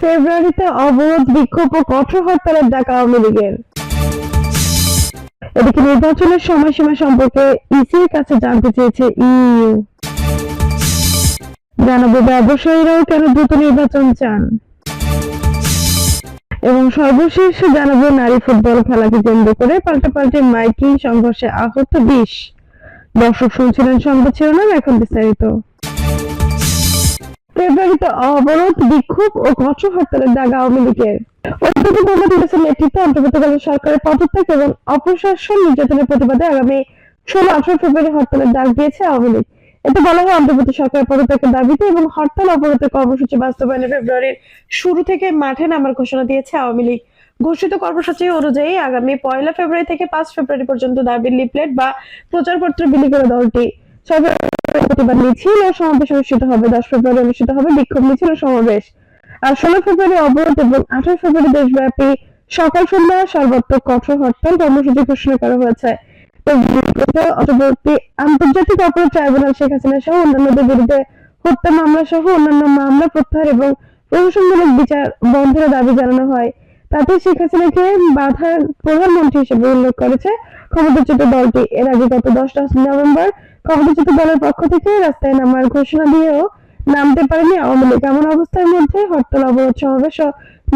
ফেব্রুয়ারিতে অবরোধ, বিক্ষোভ ও কঠোর হরতালের ডাকা আওয়ামী লীগের। এদিকে নির্বাচনের সময়সীমা সম্পর্কে ইসির কাছে জানতে চেয়েছে ইইউ। জানাব ব্যবসায়ীরাও কেন দ্রুত নির্বাচন চান? এবং সর্বশেষ জানাব নারী ফুটবল খেলাকে কেন্দ্র করে পাল্টাপাল্টি মাইকিং সংঘর্ষে আহত বিশ। দর্শক শুনছিলেন সংবাদ শিরোনাম, এখন বিস্তারিত। ফেব্রুয়ারিতে অবরোধ, বিক্ষোভ ও কঠোর হরতালের ডাক আওয়ামী লীগের। মোহাম্মদ নেতৃত্বে সরকারের পদত্যাগ এবং অপশাসন নির্যাতনের প্রতিবাদে আগামী ষোলো আঠারো ফেব্রুয়ারি হরতালের ডাক দিয়েছে আওয়ামী লীগ। এতে বলা হয়, অন্তর্বর্তী পদত্যাগের দাবিতে এবং হরতাল অবরোধের কর্মসূচি বাস্তবায়নে ফেব্রুয়ারির শুরু থেকে মাঠে নামার ঘোষণা দিয়েছে আওয়ামী লীগ। ঘোষিত কর্মসূচি অনুযায়ী আগামী পয়লা ফেব্রুয়ারি থেকে পাঁচ ফেব্রুয়ারি পর্যন্ত দাবির লিফলেট বা প্রচারপত্র বিলি করে দলটি। প্রতিবাদ মিছিল ও সমাবেশ অনুষ্ঠিত হবে, দশ ফেব্রুয়ারি অনুষ্ঠিত হবে, বিক্ষোভ মিছিল ও সমাবেশ। আর ষোলো ফেব্রুয়ারি অবরোধ এবং ফেব্রুয়ারি দেশব্যাপী সকাল সন্ধ্যা সর্বাত্মক কঠোর হরতাল কর্মসূচি ঘোষণা করা হয়েছে। আন্তর্জাতিক অপরাধ ট্রাইব্যুনাল শেখ হাসিনা সহ অন্যান্যদের বিরুদ্ধে হত্যা মামলা সহ অন্যান্য মামলা প্রত্যাহার এবং প্রশাসনমূলক বিচার বন্ধের দাবি জানানো হয়। তাতে শেখ হাসিনাকে বাধার প্রধানমন্ত্রী হিসেবে উল্লেখ করেছে। ক্ষমতাচ্যুত দলটি এর আগে গত দশটা নভেম্বর ক্ষমতাচ্যুত দলের পক্ষ থেকে রাস্তায় নামার ঘোষণা দিয়েও নামতে পারেনি আওয়ামী লীগ। এমন অবস্থার মধ্যে হরতাল, অবরোধ সমাবেশ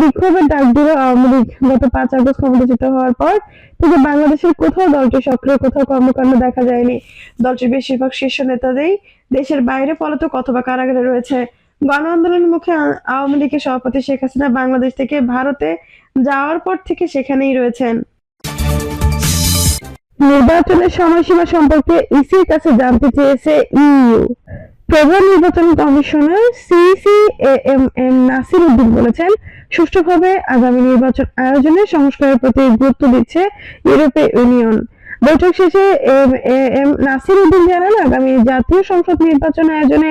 বিক্ষোভের ডাক দিল আওয়ামী লীগ। গত পাঁচ আগস্ট ক্ষমতাচ্যুত হওয়ার পর থেকে বাংলাদেশের কোথাও দলটি সক্রিয়, কোথাও কর্মকাণ্ড দেখা যায়নি। দলটির বেশিরভাগ শীর্ষ নেতাদেরই দেশের বাইরে পলাতক অথবা কারাগারে রয়েছে। গণ আন্দোলনের মুখে আওয়ামী লীগের সভাপতি শেখ হাসিনা বাংলাদেশ থেকে ভারতে যাওয়ার পর থেকে সেখানেই রয়েছেন। নির্বাচনের সময়সীমা সম্পর্কে ইসির কাছে জানতে চেয়েছে ইইউ। প্রধান নির্বাচন কমিশনার সিসি এম এম নাসির উদ্দিন বলেছেন, সুষ্ঠুভাবে আগামী নির্বাচন আয়োজনে সংস্কারের প্রতি গুরুত্ব দিচ্ছে ইউরোপীয় ইউনিয়ন। বৈঠক শেষে এম এম নাসির উদ্দিন জানান, আগামী জাতীয় সংসদ নির্বাচন আয়োজনে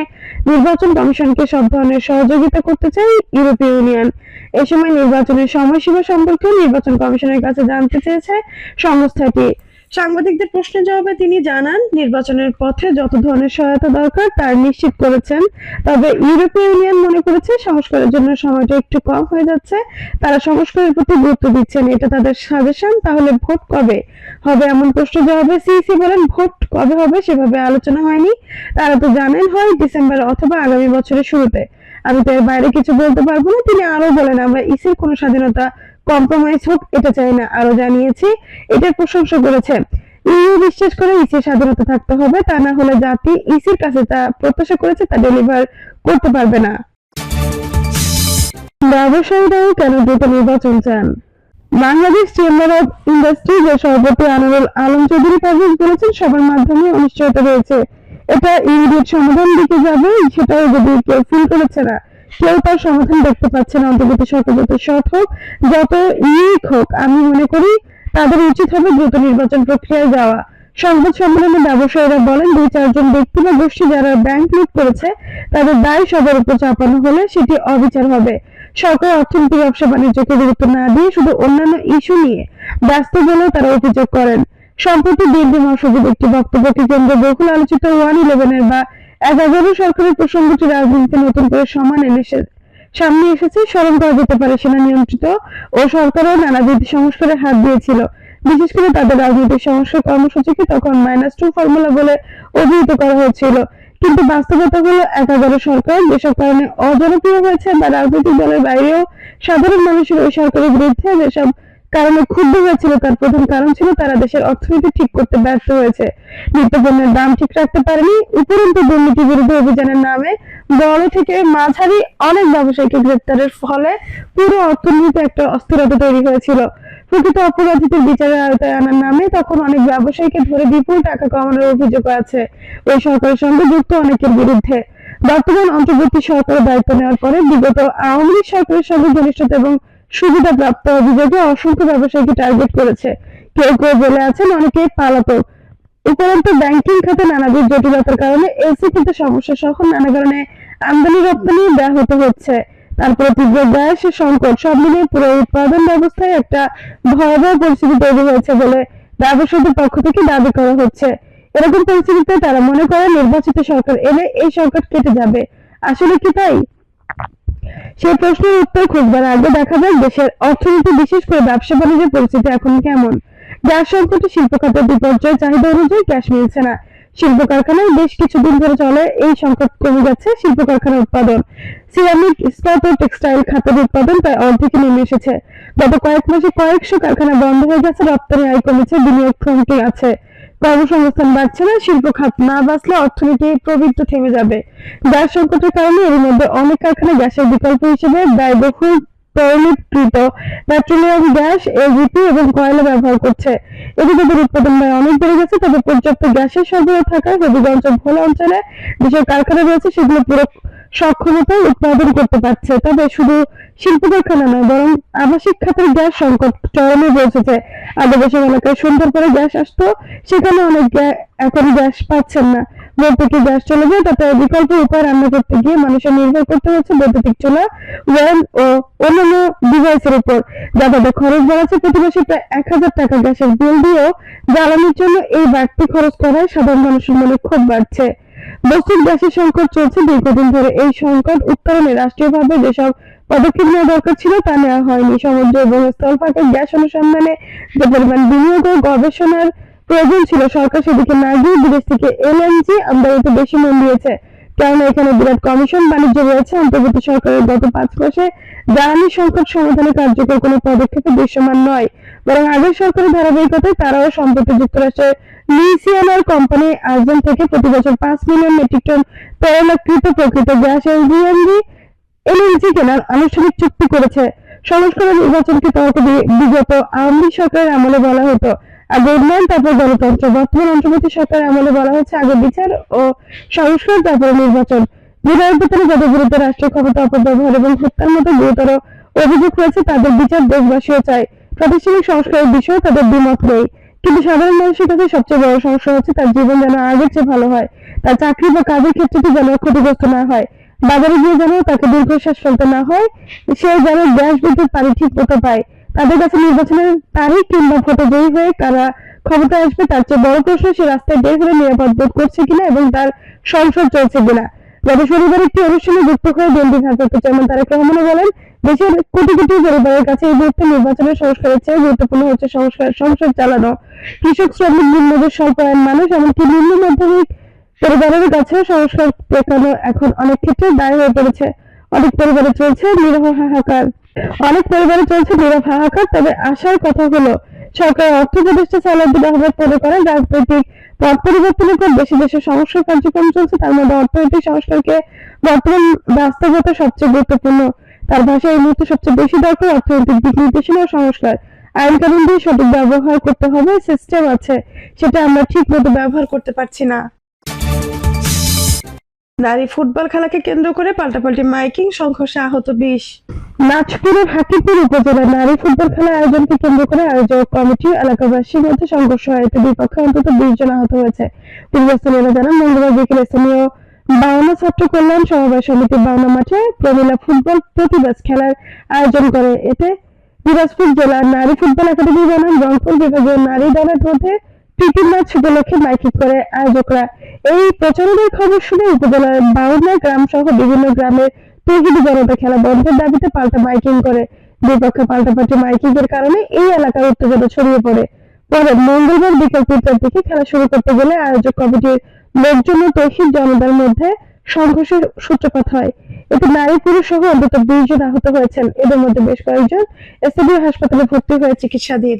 নির্বাচন কমিশনকে সব ধরনের সহযোগিতা করতে চাই ইউরোপীয় ইউনিয়ন। এ সময় নির্বাচনের সময়সীমা সম্পর্কে নির্বাচন কমিশনের কাছে জানতে চেয়েছে সংস্থাটি। সাংবাদিকদের প্রশ্নের জবাবে তিনি জানান, নির্বাচনের পথে যত ধরনের সহায়তা দরকার তার নিশ্চিত করেছেন, তবে ইউরোপীয় ইউনিয়ন মনে করেছে সংস্কারের জন্য সময়টা একটু কম হয়ে যাচ্ছে। তারা সংস্কারের প্রতি গুরুত্ব দিচ্ছেন, এটা তাদের সাজেশন, তাহলে ভোট কবে হবে এমন প্রশ্ন জবাবে সিইসি বলেন, ভোট কবে হবে সেভাবে আলোচনা হয়নি। তারা তো জানেন হয় ডিসেম্বর অথবা আগামী বছরের শুরুতে। আমি তো এর বাইরে কিছু বলতে পারব না, তিনি আরও বলেন, আমরা ইসির কোনো স্বাধীনতা কম্প্রোমাইজ হোক, এটা চাই না। আরও জানিয়েছি, এটার প্রশংসা করেছে। ইউ বিশ্বাস করে ইসির স্বাধীনতা থাকতে হবে, তা না হলে জাতি ইসির কাছে তা প্রত্যাশা করেছে, তা ডেলিভার করতে পারবে না। ব্যবসায়ীরাও কেন দ্রুত নির্বাচন চান? বাংলাদেশ চেম্বার অফ ইন্ডাস্ট্রিজ এর সভাপতি আনোয়ারুল আলম চৌধুরী পারভেজ বলেছেন, সবার মাধ্যমে অনিশ্চয়তা রয়েছে। এটা ইমিডিয়েট সমাধান দিকে যাবে, সেটাও যদি কেউ ফিল করেছে না, কেউ তার সমাধান দেখতে পাচ্ছে না অন্তর্গত সরকার যত সৎ হোক, যত ইউনিক হোক, আমি মনে করি তাদের উচিত হবে দ্রুত নির্বাচন প্রক্রিয়ায় যাওয়া। সংবাদ সম্মেলনে ব্যবসায়ীরা বলেন, দুই চারজন ব্যক্তি বা গোষ্ঠী যারা ব্যাংক লুট করেছে, তাদের দায় সবার উপর চাপানো হলে সেটি অবিচার হবে। সরকার অর্থনীতি, ব্যবসা, বাণিজ্যকে গুরুত্ব না দিয়ে শুধু অন্যান্য ইস্যু নিয়ে ব্যস্ত বলেও তারা অভিযোগ করেন। সম্প্রতি বিএনপি মহাসচিব একটি বক্তব্যকে কেন্দ্রে বহুল আলোচিত ওয়ান ইলেভেনের বা এক এগারো সরকারের প্রসঙ্গটি রাজনীতিতে নতুন করে সমান এনেছে সামনে এসেছে, স্মরণ করা যেতে পারে সেনা নিয়ন্ত্রিত ও সরকারও নানাবিধ সংস্কারের হাত দিয়েছিল। বিশেষ করে তাদের রাজনৈতিক সংস্কার কর্মসূচিকে তখন মাইনাস টু ফর্মুলা বলে অভিহিত করা হয়েছিল। কিন্তু বাস্তবতা হলো, এক এগারো সরকার যেসব কারণে অজনপ্রিয় হয়েছে বা রাজনৈতিক দলের বাইরেও সাধারণ মানুষের ওই সরকারের বিরুদ্ধে যেসব কারণে ক্ষুব্ধ হয়েছিল। তার প্রধান কারণ ছিল তারা দেশের অর্থনীতি ঠিক করতে ব্যর্থ হয়েছে। নিত্যপণ্যের দাম ঠিক রাখতে পারেনি। উপরন্তু দুর্নীতি বিরুদ্ধে অভিযানের নামে বড় থেকে মাঝারি অনেক ব্যবসায়ীকে গ্রেপ্তারের ফলে পুরো অর্থনীতিতে একটা অস্থিরতা তৈরি হয়েছিল। প্রকৃত অপরাধীদের বিচারের আওতায় আনার নামে তখন অনেক ব্যবসায়ীকে ধরে বিপুল টাকা কমানোর অভিযোগ আছে। ওই সরকারের সঙ্গে যুক্ত অনেকের বিরুদ্ধে। বর্তমান অন্তর্বর্তী সরকারের দায়িত্ব নেওয়ার পরে বিগত আওয়ামী লীগ সরকারের সঙ্গে ঘনিষ্ঠতা এবং সুবিধা প্রাপ্ত অভিযোগে অসংখ্য ব্যবসায়ীকে টার্গেট করেছে। কেউ কেউ বলে আছেন অনেকে পালাতক উপরন্তু ব্যাংকিং খাতে নানাবিধ জটিলতার কারণে এলসি কিন্তু সমস্যা সহ নানা কারণে আমদানি রপ্তানি ব্যাহত হচ্ছে। তারপরে তীব্র গ্যাস সংকট সব মিলিয়ে পুরো উৎপাদন ব্যবস্থায় একটা ভয়াবহ পরিস্থিতি তৈরি হয়েছে বলে ব্যবসায়ীদের পক্ষ থেকে দাবি করা হচ্ছে। এরকম পরিস্থিতিতে তারা মনে করে নির্বাচিত সরকার এলে এই সংকট কেটে যাবে। আসলে কি তাই? সেই প্রশ্নের উত্তর খুঁজবার আগে দেখা যাক দেশের অর্থনীতি বিশেষ করে ব্যবসা বাণিজ্যের পরিস্থিতি এখন কেমন। গ্যাস সংকটে শিল্প খাতের বিপর্যয় চাহিদা অনুযায়ী গ্যাস মিলছে না। শিল্প কারখানায় বেশ কিছুদিন ধরে চলে এই সংকট কমে যাচ্ছে শিল্প কারখানার উৎপাদন। সিরামিক ইস্পাত ও টেক্সটাইল খাতের উৎপাদন প্রায় অর্ধেকে নেমে এসেছে। গত কয়েক মাসে কয়েকশো কারখানা বন্ধ হয়ে গেছে, রপ্তানি আয় কমেছে, বিনিয়োগ থমকে আছে। কর্মসংস্থান বাড়ছে না, শিল্প খাত না বাঁচলে অর্থনীতি প্রবৃদ্ধি থেমে যাবে। গ্যাস সংকটের কারণে এর মধ্যে অনেক কারখানা গ্যাসের বিকল্প হিসেবে ব্যয়বহুল তরলীকৃত পেট্রোলিয়াম, গ্যাস এলপিজি এবং কয়লা ব্যবহার করছে। এদিকে তাদের উৎপাদন ব্যয় অনেক বেড়ে গেছে পর্যাপ্ত গ্যাসের সরবরাহ হবিগঞ্জ ভোলা অঞ্চলে যেসব কারখানা রয়েছে, সেগুলো পুরো সক্ষমতায় উৎপাদন করতে পারছে। তবে শুধু শিল্প কারখানা নয় বরং আবাসিক খাতের গ্যাস সংকট চরমে পৌঁছেছে আদিবাসী এলাকায় সন্ধ্যার পরে গ্যাস আসতো, সেখানে অনেক এখন গ্যাস পাচ্ছেন না। থেকে গ্যাস চলে যায়, তাতে বিকল্প উপায় রান্না করতে গিয়ে মানুষের নির্ভর করতে হচ্ছে বৈদ্যুতিক চুলা, ওয়ান ও অন্যান্য ডিভাইসের উপর। যা তাদের খরচ বাড়াচ্ছে প্রতি মাসে প্রায় এক হাজার টাকা গ্যাসের বিল দিয়েও জ্বালানির জন্য এই বাড়তি খরচ করায় সাধারণ মানুষের মনে ক্ষোভ বাড়ছে। বস্তুর গ্যাসের সংকট চলছে দীর্ঘদিন ধরে। এই সংকট উত্তরণে রাষ্ট্রীয়ভাবে যেসব পদক্ষেপ নেওয়া দরকার ছিল, তা নেওয়া হয়নি। সমুদ্র এবং স্থলভাগে গ্যাস অনুসন্ধানে যে পরিমাণ বিনিয়োগ ও গবেষণার প্রয়োজন ছিল। সরকার সেদিকে না গিয়ে বিদেশ থেকে এলএনজি আমদানিতে বেশি মন দিয়েছে। কেননা এখানে বিরাট কমিশন বাণিজ্য রয়েছে। অন্তর্বর্তী সরকারের গত পাঁচ মাসে জ্বালানি সংকট সমাধানে কার্যকর কোনো পদক্ষেপে দৃশ্যমান নয়। বরং আগের সরকারের ধারাবাহিকতায় তারাও সম্প্রতি যুক্তরাষ্ট্রের লিসিয়ানার কোম্পানি আর্জেন্ট থেকে প্রতি বছর পাঁচ মিলিয়ন মেট্রিক টন তরলাকৃত প্রকৃত গ্যাস এলজিএনজি এলএনজি কেনার আনুষ্ঠানিক চুক্তি করেছে? সংস্কার নির্বাচনকে দিয়ে বিগত আওয়ামী সরকারের আমলে বলা হতো। আগে উন্নয়ন, তারপর গণতন্ত্র। বর্তমান অন্তর্বর্তী সরকারের আমলে বলা হচ্ছে আগে বিচার ও সংস্কার, তারপরে নির্বাচন। বিরুদ্ধে রাষ্ট্রীয় ক্ষমতা অপব্যবহার এবং হত্যার মতো গুরুতর অভিযোগ রয়েছে, তাদের বিচার দেশবাসীও চায়। প্রাতিষ্ঠানিক সংস্কারের বিষয়ে তাদের দ্বিমত নেই। কিন্তু সাধারণ মানুষের কাছে সবচেয়ে বড় সমস্যা হচ্ছে তার জীবন যেন আগের চেয়ে ভালো হয়। তার চাকরি বা কাজের ক্ষেত্রে যেন ক্ষতিগ্রস্ত না হয়। বাজারে গিয়ে যেন তাকে দীর্ঘশ্বাস ফেলতে না হয়, সে যেন গ্যাস বিদ্যুৎ পানি ঠিক মতো পায়। তাদের কাছে নির্বাচনের তারিখ কিংবা ভোটে জয়ী হয়ে কারা ক্ষমতায় আসবে, তার চেয়ে বড় প্রশ্ন, সে রাস্তায় বের হলে নিরাপদ বোধ করছে কিনা এবং তার সংসদ চলছে কিনা। গত শনিবার একটি অনুষ্ঠানে যুক্ত হয়ে বিএনপি ভারপ্রাপ্ত চেয়ারম্যান তারেক রহমানও বলেন, দেশের কোটি কোটি পরিবারের কাছে এই মুহূর্তে নির্বাচনের সংস্কারের চেয়ে গুরুত্বপূর্ণ হচ্ছে সংস্কার, সংসদ চালানো। কৃষক শ্রমিক নিম্নদের স্বল্প মানুষ, এমনকি নিম্ন মাধ্যমিক পরিবারের কাছেও সংস্কার পেটানো এখন অনেক ক্ষেত্রে দায় হয়ে পড়েছে। অনেক পরিবারে চলছে নিরহ হাহাকার। অনেক পরিবারে চলছে নীরব হাহাকার, তবে আশার কথা হলো সরকার অর্থ উপদেষ্টা সালাউদ্দিন আহমেদ মনে করেন রাজনৈতিক পথ পরিবর্তনের পর দেশে দেশে সংস্কার কার্যক্রম চলছে, তার মধ্যে অর্থনৈতিক সংস্কারকে বর্তমান বাস্তবতা সবচেয়ে গুরুত্বপূর্ণ। তার ভাষায় এই মুহূর্তে সবচেয়ে বেশি দরকার অর্থনৈতিক দিক নির্দেশনা ও সংস্কার। আইন কানুন দিয়ে সঠিক ব্যবহার করতে হবে সিস্টেম আছে, সেটা আমরা ঠিক মতো ব্যবহার করতে পারছি না। নারী ফুটবল খেলাকে কেন্দ্র করে পাল্টাপাল্টি মাইকিং, সংঘর্ষে আহত বিশ। নাচপুরের হাকিপুর উপজেলায় নারী ফুটবল খেলার আয়োজনকে কেন্দ্র করে আয়োজক কমিটি, এলাকাবাসীর মধ্যে সংঘর্ষ হয়। দুই পক্ষে অন্তত বিশ জন আহত হয়েছে। পূর্বস্থলীয়রা জানান মঙ্গলবার বিকেলে স্থানীয় বাউনা ছাত্র কল্যাণ সমবায় সমিতি বাউনা মাঠে প্রমীলা ফুটবল প্রতিবাস খেলার আয়োজন করে। এতে দিনাজপুর জেলার নারী ফুটবল একাডেমি বনাম রংপুর বিভাগীয় নারী দলের মধ্যে প্রীতি ম্যাচ উপলক্ষে মাইকিং করে আয়োজকরা এই প্রচারণের খবর শুনে উপজেলার বাউনা গ্রাম সহ বিভিন্ন গ্রামের তৌহিদি জনতা খেলা বন্ধের দাবিতে পাল্টা মাইকিং করে। দুই পক্ষে পাল্টাপাল্টি মাইকিং এর কারণে এই এলাকার উত্তেজনা ছড়িয়ে পড়ে। পরে মঙ্গলবার বিকেল তিনটার দিকে খেলা শুরু করতে গেলে আয়োজক কমিটির লোকজন ও তৌহিদ জনতার মধ্যে সংঘর্ষের সূত্রপাত হয়। এতে নারী, পুরুষ সহ অন্তত বিশ জন আহত হয়েছেন। এদের মধ্যে বেশ কয়েকজন স্থানীয় হাসপাতালে ভর্তি হয়ে চিকিৎসাধীন।